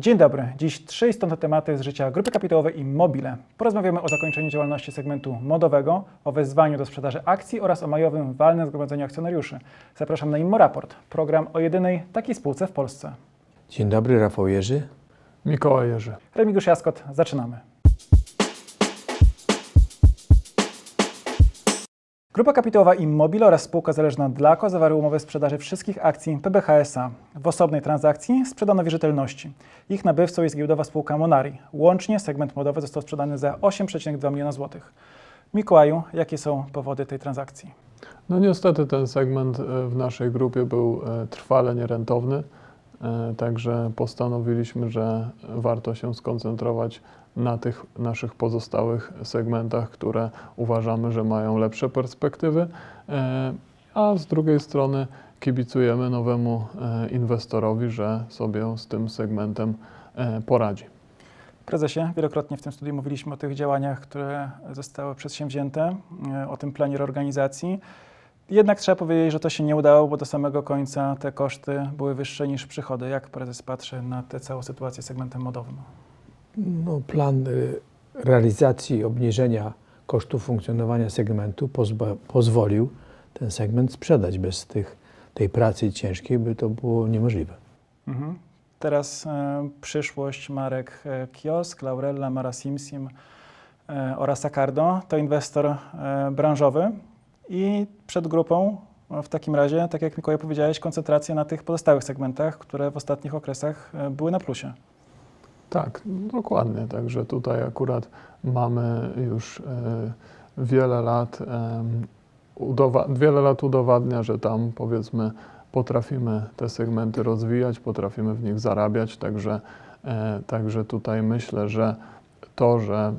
Dzień dobry. Dziś trzy istotne tematy z życia grupy kapitałowej i Mobile. Porozmawiamy o zakończeniu działalności segmentu modowego, o wezwaniu do sprzedaży akcji oraz o majowym walnym zgromadzeniu akcjonariuszy. Zapraszam na Immo Raport, program o jedynej takiej spółce w Polsce. Dzień dobry, Rafał Jerzy. Mikołaj Jerzy. Remigiusz Jaskot, zaczynamy. Grupa kapitałowa Immobile oraz spółka zależna Dlaco zawarły umowę sprzedaży wszystkich akcji PBHSA. W osobnej transakcji sprzedano wierzytelności. Ich nabywcą jest giełdowa spółka Monari. Łącznie segment modowy został sprzedany za 8,2 miliona złotych. Mikołaju, jakie są powody tej transakcji? No niestety ten segment e, w naszej grupie był e, trwale nierentowny, także postanowiliśmy, że warto się skoncentrować na tych naszych pozostałych segmentach, które uważamy, że mają lepsze perspektywy, e, a z drugiej strony kibicujemy nowemu e, inwestorowi, że sobie z tym segmentem e, poradzi. Prezesie, wielokrotnie w tym studiu mówiliśmy o tych działaniach, które zostały przedsięwzięte, e, o tym planie reorganizacji. Jednak trzeba powiedzieć, że to się nie udało, bo do samego końca te koszty były wyższe niż przychody. Jak prezes patrzy na tę całą sytuację z segmentem modowym? No, plan y, realizacji obniżenia kosztów funkcjonowania segmentu pozba- pozwolił ten segment sprzedać. Bez tych, tej pracy ciężkiej by to było niemożliwe. Mhm. Teraz e, przyszłość marek e, Kiosk, Laurella, Mara Simsim e, oraz Acardo to inwestor e, branżowy i przed grupą e, w takim razie, tak jak Mikołaj powiedziałeś, koncentracja na tych pozostałych segmentach, które w ostatnich okresach e, były na plusie. Tak, dokładnie. Także tutaj akurat mamy już e, wiele lat, wiele lat udowadnia, że tam powiedzmy potrafimy te segmenty rozwijać, potrafimy w nich zarabiać, także, także tutaj myślę, że to, że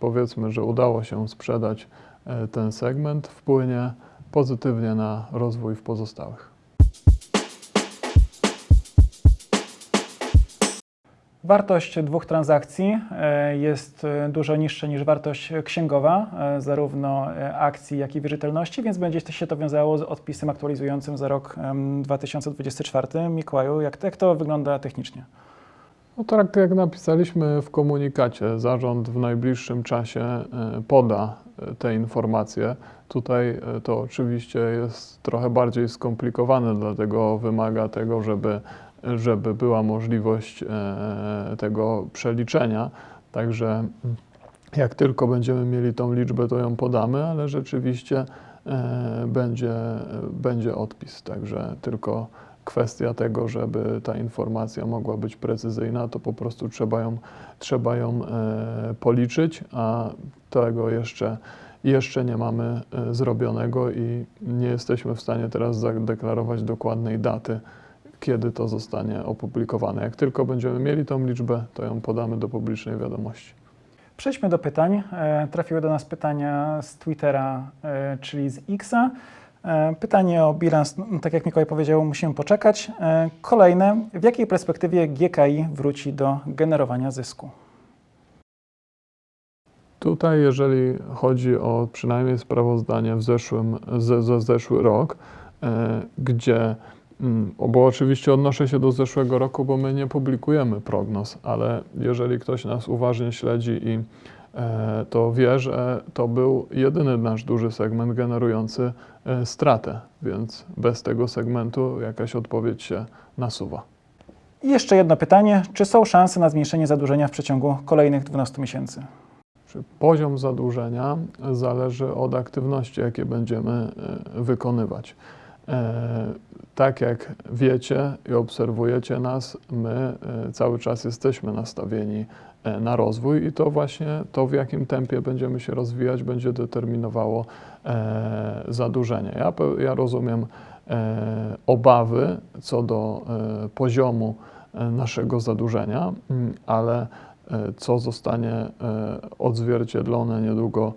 powiedzmy, że udało się sprzedać ten segment, wpłynie pozytywnie na rozwój w pozostałych. Wartość dwóch transakcji e, jest e, dużo niższa niż wartość księgowa, e, zarówno e, akcji, jak i wierzytelności, więc będzie się to wiązało z odpisem aktualizującym za rok em, 2024. Mikołaju, jak, jak to wygląda technicznie? No tak jak napisaliśmy w komunikacie, zarząd w najbliższym czasie e, poda e, te informacje. Tutaj e, to oczywiście jest trochę bardziej skomplikowane, dlatego wymaga tego, żeby, żeby była możliwość tego przeliczenia. Także jak tylko będziemy mieli tą liczbę, to ją podamy, ale rzeczywiście będzie, będzie odpis. Także tylko kwestia tego, żeby ta informacja mogła być precyzyjna, to po prostu trzeba ją, trzeba ją e, policzyć, a tego jeszcze, jeszcze nie mamy e, zrobionego i nie jesteśmy w stanie teraz zadeklarować dokładnej daty, kiedy to zostanie opublikowane. Jak tylko będziemy mieli tą liczbę, to ją podamy do publicznej wiadomości. Przejdźmy do pytań. E, Trafiły do nas pytania z Twittera, czyli z Xa. E, Pytanie o bilans, no, tak jak Mikołaj powiedział, musimy poczekać. E, Kolejne, w jakiej perspektywie GKI wróci do generowania zysku? Tutaj, jeżeli chodzi o przynajmniej sprawozdanie w zeszłym, ze, za zeszły rok, e, gdzie, mm, bo oczywiście odnoszę się do zeszłego roku, bo my nie publikujemy prognoz, ale jeżeli ktoś nas uważnie śledzi i to wie, że to był jedyny nasz duży segment generujący e, stratę, więc bez tego segmentu jakaś odpowiedź się nasuwa. I jeszcze jedno pytanie. Czy są szanse na zmniejszenie zadłużenia w przeciągu kolejnych 12 miesięcy? Poziom zadłużenia zależy od aktywności, jakie będziemy e, wykonywać. E, Tak jak wiecie i obserwujecie nas, my e, cały czas jesteśmy nastawieni e, na rozwój i to właśnie to, w jakim tempie będziemy się rozwijać, będzie determinowało zadłużenie. Ja, ja rozumiem obawy co do poziomu naszego zadłużenia, mm, ale co zostanie odzwierciedlone niedługo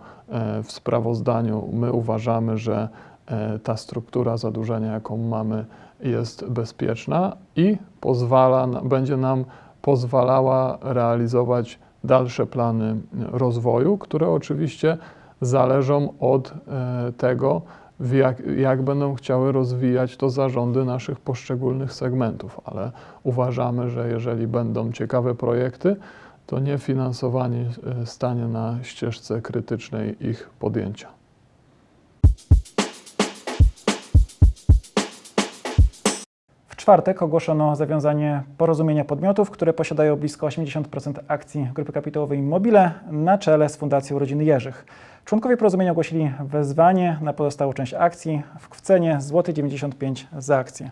w sprawozdaniu. My uważamy, że ta struktura zadłużenia, jaką mamy, jest bezpieczna i pozwala, będzie nam pozwalała realizować dalsze plany rozwoju, które oczywiście zależą od e, tego, jak, jak będą chciały rozwijać to zarządy naszych poszczególnych segmentów, ale uważamy, że jeżeli będą ciekawe projekty, to niefinansowanie e, stanie na ścieżce krytycznej ich podjęcia. Czwartek ogłoszono zawiązanie porozumienia podmiotów, które posiadają blisko 80% akcji grupy kapitałowej Mobile na czele z Fundacją Rodziny Jerzych. Członkowie porozumienia ogłosili wezwanie na pozostałą część akcji w cenie złoty 95 za akcję.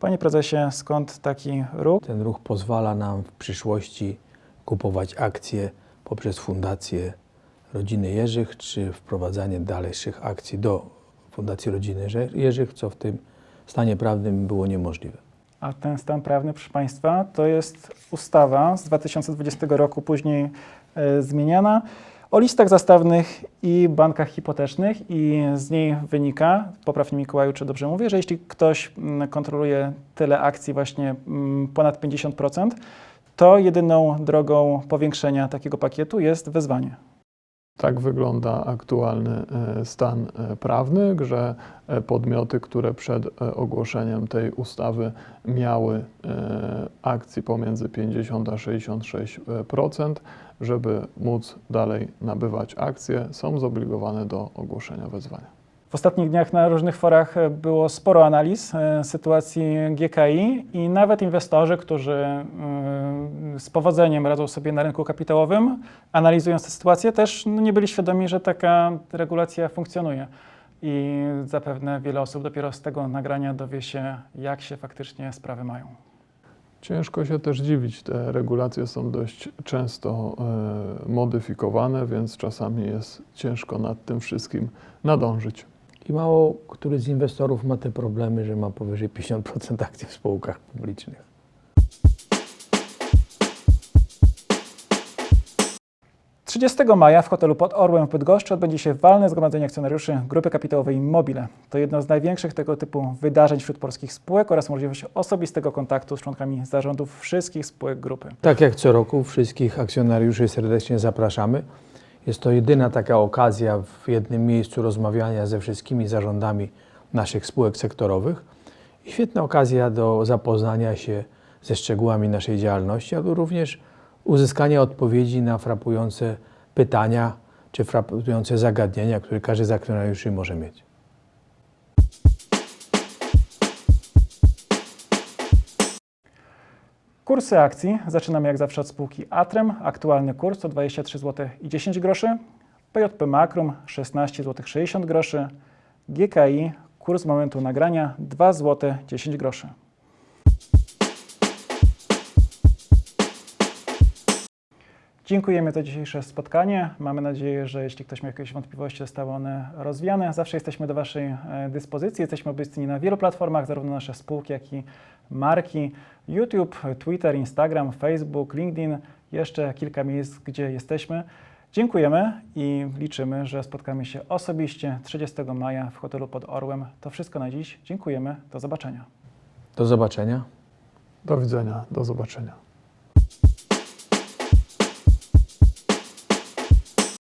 Panie prezesie, skąd taki ruch? Ten ruch pozwala nam w przyszłości kupować akcje poprzez Fundację Rodziny Jerzych, czy wprowadzanie dalszych akcji do Fundacji Rodziny Jerzych, co w tym stanie prawnym było niemożliwe. A ten stan prawny, proszę Państwa, to jest ustawa z 2020 roku, później e, zmieniana, o listach zastawnych i bankach hipotecznych i z niej wynika, poprawnie Mikołaju, czy dobrze mówię, że jeśli ktoś mm, kontroluje tyle akcji, właśnie mm, ponad 50%, to jedyną drogą powiększenia takiego pakietu jest wezwanie. Tak wygląda aktualny e, stan e, prawny, że e, podmioty, które przed ogłoszeniem tej ustawy miały akcji pomiędzy 50 a 66%, żeby móc dalej nabywać akcje, są zobligowane do ogłoszenia wezwania. W ostatnich dniach na różnych forach e, było sporo analiz e, sytuacji GKI i nawet inwestorzy, którzy e, z powodzeniem radzą sobie na rynku kapitałowym, analizując tę sytuację, też no, nie byli świadomi, że taka regulacja funkcjonuje. I zapewne wiele osób dopiero z tego nagrania dowie się, jak się faktycznie sprawy mają. Ciężko się też dziwić, te regulacje są dość często e, modyfikowane, więc czasami jest ciężko nad tym wszystkim nadążyć. I mało który z inwestorów ma te problemy, że ma powyżej 50% akcji w spółkach publicznych. 30 maja w hotelu pod Orłem w Bydgoszczy odbędzie się walne zgromadzenie akcjonariuszy Grupy Kapitałowej Mobile. To jedno z największych tego typu wydarzeń wśród polskich spółek oraz możliwość osobistego kontaktu z członkami zarządów wszystkich spółek grupy. Tak jak co roku, wszystkich akcjonariuszy serdecznie zapraszamy. Jest to jedyna taka okazja w jednym miejscu rozmawiania ze wszystkimi zarządami naszych spółek sektorowych. I świetna okazja do zapoznania się ze szczegółami naszej działalności, ale również uzyskania odpowiedzi na frapujące pytania czy frapujące zagadnienia, które każdy z akcjonariuszy może mieć. Kursy akcji zaczynamy jak zawsze od spółki Atrem. Aktualny kurs to 23 zł i 10 groszy. PJP Makrum 16 zł 60 groszy. GKI kurs momentu nagrania 2 zł 10 groszy. Dziękujemy za dzisiejsze spotkanie. Mamy nadzieję, że jeśli ktoś miał jakieś wątpliwości, zostały one rozwiane. Zawsze jesteśmy do Waszej e, dyspozycji. Jesteśmy obecni na wielu platformach, zarówno nasze spółki, jak i marki. YouTube, Twitter, Instagram, Facebook, LinkedIn, jeszcze kilka miejsc, gdzie jesteśmy. Dziękujemy i liczymy, że spotkamy się osobiście 30 maja w hotelu pod Orłem. To wszystko na dziś. Dziękujemy. Do zobaczenia. Do zobaczenia. Do widzenia, do zobaczenia.